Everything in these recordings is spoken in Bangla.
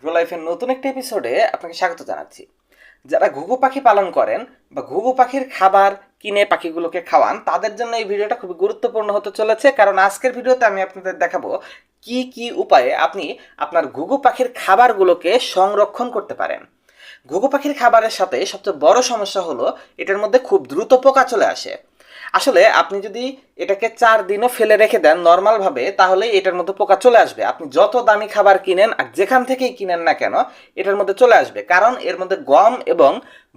গ্রো লাইফের নতুন একটা এপিসোডে আপনাকে স্বাগত জানাচ্ছি। যারা ঘুঘু পাখি পালন করেন বা ঘুঘু পাখির খাবার কিনে পাখিগুলোকে খাওয়ান, তাদের জন্য এই ভিডিওটা খুবই গুরুত্বপূর্ণ হতে চলেছে। কারণ আজকের ভিডিওতে আমি আপনাদের দেখাবো কি কি উপায়ে আপনি আপনার ঘুঘু পাখির খাবারগুলোকে সংরক্ষণ করতে পারেন। ঘুঘু পাখির খাবারের সাথে সবচেয়ে বড় সমস্যা হলো, এটার মধ্যে খুব দ্রুত পোকা চলে আসে। আসলে আপনি যদি এটাকে চার দিনও ফেলে রেখে দেন নর্মালভাবে তাহলে এটার মধ্যে পোকা চলে আসবে। আপনি যত দামি খাবার কিনেন আর যেখান থেকেই কিনেন না কেন, এটার মধ্যে চলে আসবে। কারণ এর মধ্যে গম এবং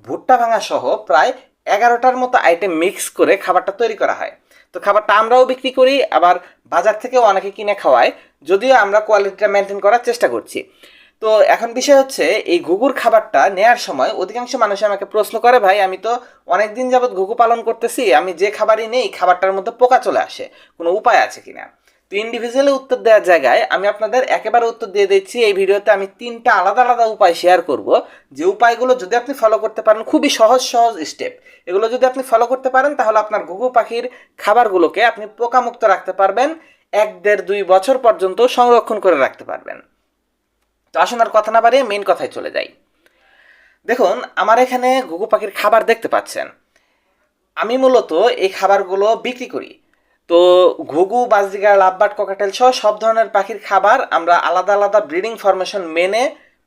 ভুট্টা ভাঙা সহ প্রায় এগারোটার মতো আইটেম মিক্স করে খাবারটা তৈরি করা হয়। তো খাবারটা আমরাও বিক্রি করি, আবার বাজার থেকেও অনেকে কিনে খাওয়ায়। যদিও আমরা কোয়ালিটিটা মেনটেন করার চেষ্টা করছি। তো এখন বিষয় হচ্ছে, এই ঘুঘুর খাবারটা নেয়ার সময় অধিকাংশ মানুষ আমাকে প্রশ্ন করে, ভাই, আমি তো অনেক দিন যাবৎ ঘুঘু পালন করতেছি, আমি যে খাবারই নেই, খাবারটার মধ্যে পোকা চলে আসে। কোনো উপায় আছে কিনা? তো ইন্ডিভিজুয়ালি উত্তর দেওয়ার জায়গায় আমি আপনাদের একেবারে উত্তর দিয়ে দিচ্ছি, এই ভিডিওতে আমি তিনটা আলাদা আলাদা উপায় শেয়ার করব। যে উপায়গুলো যদি আপনি ফলো করতে পারেন, খুবই সহজ সহজ স্টেপ এগুলো যদি আপনি ফলো করতে পারেন, তাহলে আপনার ঘুঘু পাখির খাবারগুলোকে আপনি পোকামুক্ত রাখতে পারবেন, এক দেড় দুই বছর পর্যন্ত সংরক্ষণ করে রাখতে পারবেন। তো আসুন আর কথা না বাড়িয়ে মেন কথায় চলে যাই। দেখুন, আমার এখানে ঘুঘু পাখির খাবার দেখতে পাচ্ছেন। আমি মূলত এই খাবারগুলো বিক্রি করি। তো ঘুঘু, বাজরিগার লাভবাট ককাটেল সহ সব ধরনের পাখির খাবার আমরা আলাদা আলাদা ব্রিডিং ফরমেশন মেনে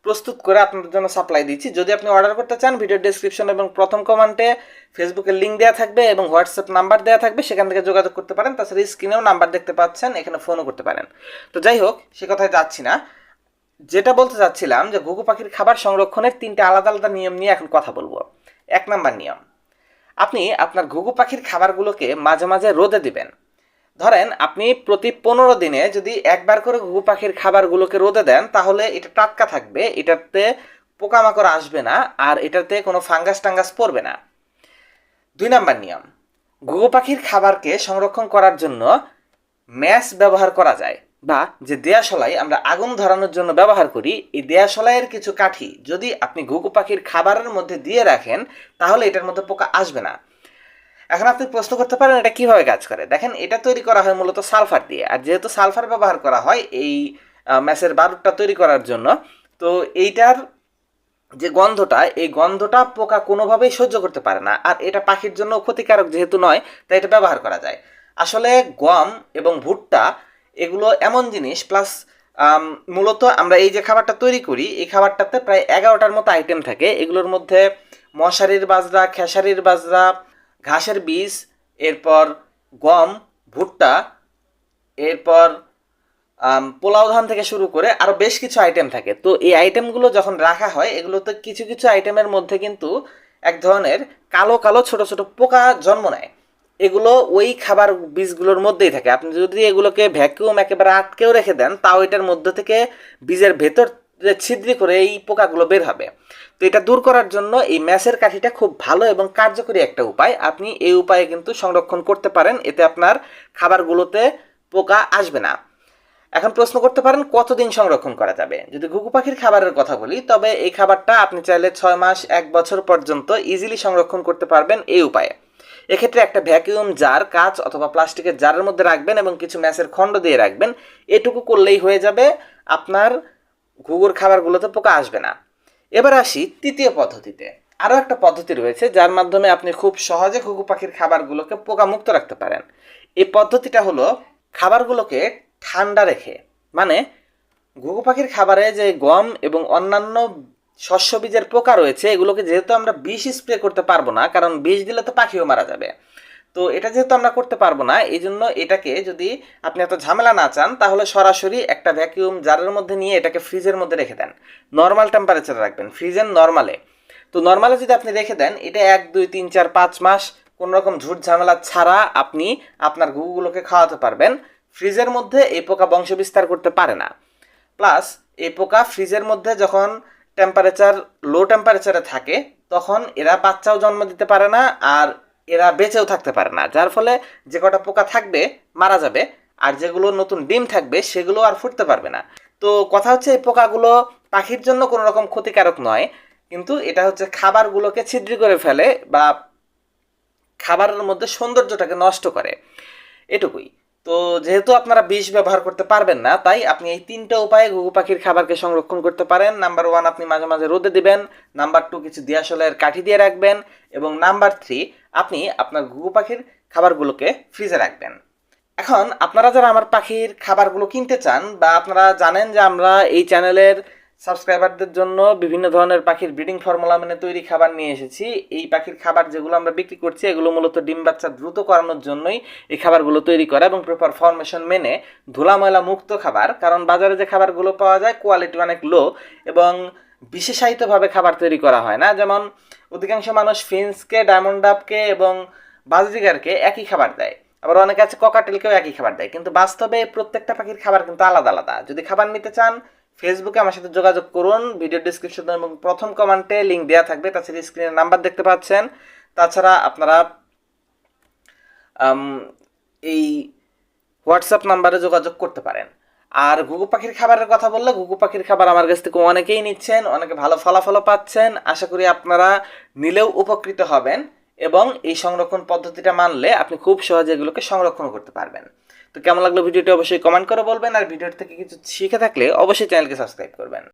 প্রস্তুত করে আপনাদের জন্য সাপ্লাই দিচ্ছি। যদি আপনি অর্ডার করতে চান, ভিডিও ডেসক্রিপশন এবং প্রথম কমেন্টে ফেসবুকের লিঙ্ক দেওয়া থাকবে এবং হোয়াটসঅ্যাপ নাম্বার দেওয়া থাকবে, সেখান থেকে যোগাযোগ করতে পারেন। তাছাড়া স্ক্রিনেও নাম্বার দেখতে পাচ্ছেন, এখানে ফোনও করতে পারেন। তো যাই হোক, সে কথায় যাচ্ছি না। যেটা বলতে চাচ্ছিলাম যে ঘুঘু পাখির খাবার সংরক্ষণের তিনটে আলাদা আলাদা নিয়ম নিয়ে এখন কথা বলব। এক নাম্বার নিয়ম। আপনি আপনার ঘুঘু পাখির খাবারগুলোকে মাঝে মাঝে রোদে দিবেন। ধরেন, আপনি প্রতি পনেরো দিনে যদি একবার করে ঘুঘু পাখির খাবারগুলোকে রোদে দেন, তাহলে এটা টাটকা থাকবে, এটাতে পোকামাকড় আসবে না, আর এটাতে কোনো ফাঙ্গাস টাঙ্গাস পড়বে না। দুই নাম্বার নিয়ম। ঘুঘু পাখির খাবারকে সংরক্ষণ করার জন্য ম্যাশ ব্যবহার করা যায়। বা যে দেয়াশলাই আমরা আগুন ধরানোর জন্য ব্যবহার করি, এই দেয়াশলাইয়ের কিছু কাঠি যদি আপনি ঘুঘু পাখির খাবারের মধ্যে দিয়ে রাখেন, তাহলে এটার মধ্যে পোকা আসবে না। এখন আপনি প্রশ্ন করতে পারেন, এটা কীভাবে কাজ করে? দেখেন, এটা তৈরি করা হয় মূলত সালফার দিয়ে। আর যেহেতু সালফার ব্যবহার করা হয় এই ম্যাসের বারুদটা তৈরি করার জন্য, তো এইটার যে গন্ধটা, এই গন্ধটা পোকা কোনোভাবেই সহ্য করতে পারে না। আর এটা পাখির জন্য ক্ষতিকারক যেহেতু নয়, তাই এটা ব্যবহার করা যায়। আসলে গম এবং ভুট্টা এগুলো এমন জিনিস প্লাস মূলত আমরা এই যে খাবারটা তৈরি করি, এই খাবারটাতে প্রায় এগারোটার মতো আইটেম থাকে। এগুলোর মধ্যে মশারির বাজরা, খেসারির বাজরা, ঘাসের বীজ, এরপর গম, ভুট্টা, এরপর পোলাও ধান থেকে শুরু করে আরও বেশ কিছু আইটেম থাকে। তো এই আইটেমগুলো যখন রাখা হয়, এগুলোতে কিছু কিছু আইটেমের মধ্যে কিন্তু এক ধরনের কালো কালো ছোট ছোট পোকা জন্ম নেয়। এগুলো ওই খাবার বীজগুলোর মধ্যেই থাকে। আপনি যদি এগুলোকে ভ্যাকুয়াম একেবারে আটকেও রেখে দেন, তাও এটার মধ্যে থেকে বীজের ভেতর ছিদ্রি করে এই পোকাগুলো বের হবে। তো এটা দূর করার জন্য এই ম্যাসের কাঠিটা খুব ভালো এবং কার্যকরী একটা উপায়। আপনি এই উপায়ে কিন্তু সংরক্ষণ করতে পারেন, এতে আপনার খাবারগুলোতে পোকা আসবে না। এখন প্রশ্ন করতে পারেন, কতদিন সংরক্ষণ করা যাবে? যদি ঘুঘু পাখির খাবারের কথা বলি, তবে এই খাবারটা আপনি চাইলে ছয় মাস, এক বছর পর্যন্ত ইজিলি সংরক্ষণ করতে পারবেন এই উপায়ে। এক্ষেত্রে একটা ভ্যাকুয়াম জার কাঁচ অথবা প্লাস্টিকের জারের মধ্যে রাখবেন এবং কিছু ম্যাসের খণ্ড দিয়ে রাখবেন। এটুকু করলেই হয়ে যাবে, আপনার ঘুঘুর খাবারগুলোতে পোকা আসবে না। এবার আসি তৃতীয় পদ্ধতিতে। আরও একটা পদ্ধতি রয়েছে, যার মাধ্যমে আপনি খুব সহজে ঘুঘু পাখির খাবারগুলোকে পোকা মুক্ত রাখতে পারেন। এই পদ্ধতিটা হলো খাবারগুলোকে ঠান্ডা রেখে মানে ঘুঘু পাখির খাবারে যে গম এবং অন্যান্য শস্য বীজের পোকা রয়েছে, এগুলোকে যেহেতু আমরা বিষ স্প্রে করতে পারব না, কারণ বিষ দিলে তো পাখিও মারা যাবে। তো এটা যেহেতু আমরা করতে পারব না এই জন্য এটাকে যদি আপনি এত ঝামেলা না চান, তাহলে সরাসরি একটা ভ্যাকিউম জারের মধ্যে নিয়ে এটাকে ফ্রিজের মধ্যে রেখে দেন। নর্মাল টেম্পারেচারে রাখবেন ফ্রিজের নর্মালে তো নর্মালে যদি আপনি রেখে দেন, এটা এক, দুই, তিন, চার, পাঁচ মাস কোনো রকম ঝুট ঝামেলা ছাড়া আপনি আপনার ঘুঘুগুলোকে খাওয়াতে পারবেন। ফ্রিজের মধ্যে এই পোকা বংশ বিস্তার করতে পারে না। প্লাস এই পোকা ফ্রিজের মধ্যে যখন টেম্পারেচার লো টেম্পারেচারে থাকে, তখন এরা বাচ্চাও জন্ম দিতে পারে না আর এরা বেঁচেও থাকতে পারে না। যার ফলে যে কটা পোকা থাকবে মারা যাবে, আর যেগুলো নতুন ডিম থাকবে সেগুলো আর ফুটতে পারবে না। তো কথা হচ্ছে এই পোকাগুলো পাখির জন্য কোনো রকম ক্ষতিকারক নয়, কিন্তু এটা হচ্ছে খাবারগুলোকে ছিদ্রি করে ফেলে বা খাবারের মধ্যে সৌন্দর্যটাকে নষ্ট করে। এটুকুই। তো যেহেতু আপনারা বিষ ব্যবহার করতে পারবেন না, তাই আপনি এই তিনটা উপায়ে ঘুঘু পাখির খাবারকে সংরক্ষণ করতে পারেন। নাম্বার ওয়ান আপনি মাঝে মাঝে রোদে দিবেন। নাম্বার টু কিছু দিয়াশলের কাঠি দিয়ে রাখবেন। এবং নাম্বার থ্রি আপনি আপনার ঘুঘু পাখির খাবারগুলোকে ফ্রিজে রাখবেন। এখন, আপনারা যারা আমার পাখির খাবারগুলো কিনতে চান বা আপনারা জানেন যে আমরা এই চ্যানেলের সাবস্ক্রাইবারদের জন্য বিভিন্ন ধরনের পাখির ব্রিডিং ফর্মুলা মেনে তৈরি খাবার নিয়ে এসেছি। এই পাখির খাবার যেগুলো আমরা বিক্রি করছি, এগুলো মূলত ডিম বাচ্চা দ্রুত করানোর জন্যই এই খাবারগুলো তৈরি করা এবং প্রপার ফরমেশন মেনে ধুলা ময়লা মুক্ত খাবার। কারণ বাজারে যে খাবারগুলো পাওয়া যায় কোয়ালিটি অনেক লো এবং বিশেষায়িতভাবে খাবার তৈরি করা হয় না। যেমন অধিকাংশ মানুষ ফিন্সকে, ডায়মন্ড ডাবকে এবং বাজরিগারকে একই খাবার দেয়। আবার অনেকে আছে ককাটেলকেও একই খাবার দেয়। কিন্তু বাস্তবে প্রত্যেকটা পাখির খাবার কিন্তু আলাদা আলাদা। যদি খাবার নিতে চান ফেসবুকে আমার সাথে যোগাযোগ করুন। ভিডিও ডিসক্রিপশন এবং প্রথম কমেন্টে লিঙ্ক দেওয়া থাকবে। তাছাড়া স্ক্রিনের নাম্বার দেখতে পাচ্ছেন। তাছাড়া আপনারা এই হোয়াটসঅ্যাপ নাম্বারে যোগাযোগ করতে পারেন। আর ঘুঘু পাখির খাবারের কথা বললে ঘুঘু পাখির খাবার আমার কাছ থেকে অনেকেই নিচ্ছেন, অনেকে ভালো ফলাফলও পাচ্ছেন। আশা করি আপনারা নিলেও উপকৃত হবেন এবং এই সংরক্ষণ পদ্ধতিটা মানলে আপনি খুব সহজে এগুলোকে সংরক্ষণ করতে পারবেন। তো কেমন লাগল ভিডিওটি অবশ্যই কমেন্ট করে বলবেন, আর ভিডিওর থেকে কিছু শিখে থাকলে অবশ্যই চ্যানেলকে সাবস্ক্রাইব করবেন।